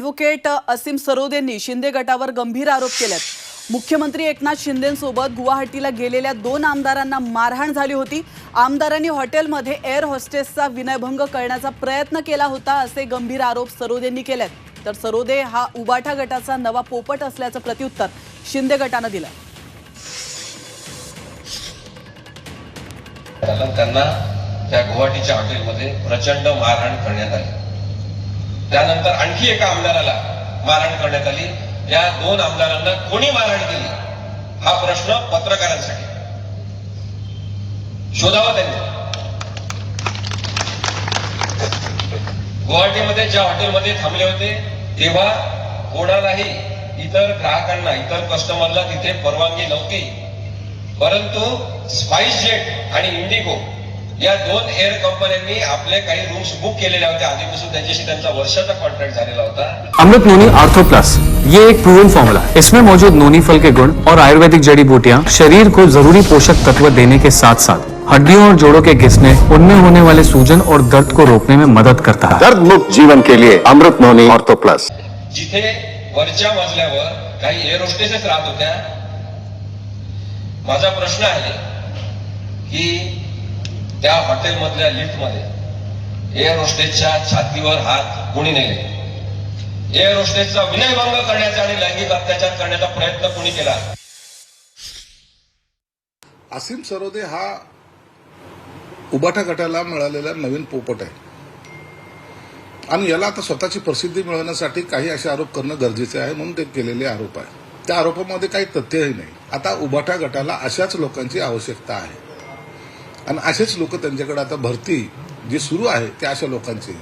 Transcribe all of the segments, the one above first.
Advocate असीम सरोद यांनी शिंदे गटावर गंभीर आरोप केलेत. मुख्यमंत्री एकनाथ शिंदेसोबत गुवाहाटीला गेलेल्या दोन आमदारांना मारहाण झाली होती. आमदारांनी हॉटेलमध्ये एअर हॉस्टेसचा विनयभंग करण्याचा प्रयत्न केला होता असे गंभीर आरोप सरोद यांनी केलेत. तर सरोदे हा उबाठा गटाचा नवा पोपट असल्याचं प्रत्युत्तर शिंदे गटानं दिलं त्यांना त्या गुवाहाटीच्या हॉटेलमध्ये प्रचंड मारहाण करण्यात आली. त्यानंतर आणखी एका आमदाराला मारहाण करण्यात आली. या दोन आमदारांना कोणी मारहाण केली? हा प्रश्न पत्रकारांसाठी. शोधावा त्यांनी. गुवाहाटीमध्ये ज्या हॉटेलमध्ये थांबले होते तेव्हा कोणालाही इतर ग्राहकांना इतर कस्टमरला तिथे परवानगी नव्हती. परंतु स्पाइस जेट आणि इंडिगो या दोन एअर कंपन्यांनी आपले काही रूम्स बुक केलेल्या होत्या आधीपासून त्यांच्याशी त्यांचा वर्षाचा कॉन्ट्रॅक्ट झालेला होता. अमृत नोनी आर्थो प्लस ये एक प्रूवन फॉर्मूला है। इसमें मौजूद नोनी फल के गुण और आयुर्वेदिक जड़ी बूटियाँ शरीर को जरूरी पोषक तत्व देने के साथ साथ हड्डियों और जोड़ों के घिसने उनमें होने वाले सूजन और दर्द को रोकने में मदद करता है। दर्द मुक्त जीवन के लिए अमृत नोनी ऑर्थो प्लस जिथे वरच्या मजल्यावर काही एअर होस्टेसेस राहत होत्या माझा प्रश्न आहे की त्या हॉटेलमधल्या लिफ्टमध्ये एअर होस्टेसच्या छातीवर हात कोणी नेले. एअर होस्टेसचा विनयभंग करण्याचा आणि लैंगिक अत्याचार करण्याचा प्रयत्न कोणी केला? असीम सरोदे हा उबाटा गटाला मिळालेला नवीन पोपट आहे. आणि याला आता स्वतःची प्रसिद्धी मिळवण्यासाठी काही असे आरोप करणं गरजेचे आहे म्हणून ते केलेले आरोप आहे. त्या आरोपामध्ये काही तथ्यही नाही. आता उबाटा गटाला अशाच लोकांची आवश्यकता आहे. आणि असेच लोक त्यांच्याकडे आता भरती जी सुरू आहे त्या अशा लोकांची.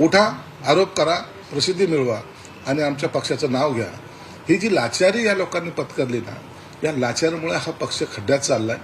उठा आरोप करा प्रसिद्धी मिळवा आणि आमच्या पक्षाचं नाव घ्या. ही जी लाचारी या लोकांनी पत्करली ना या लाचारीमुळे हा पक्ष खड्ड्यात चाललाय.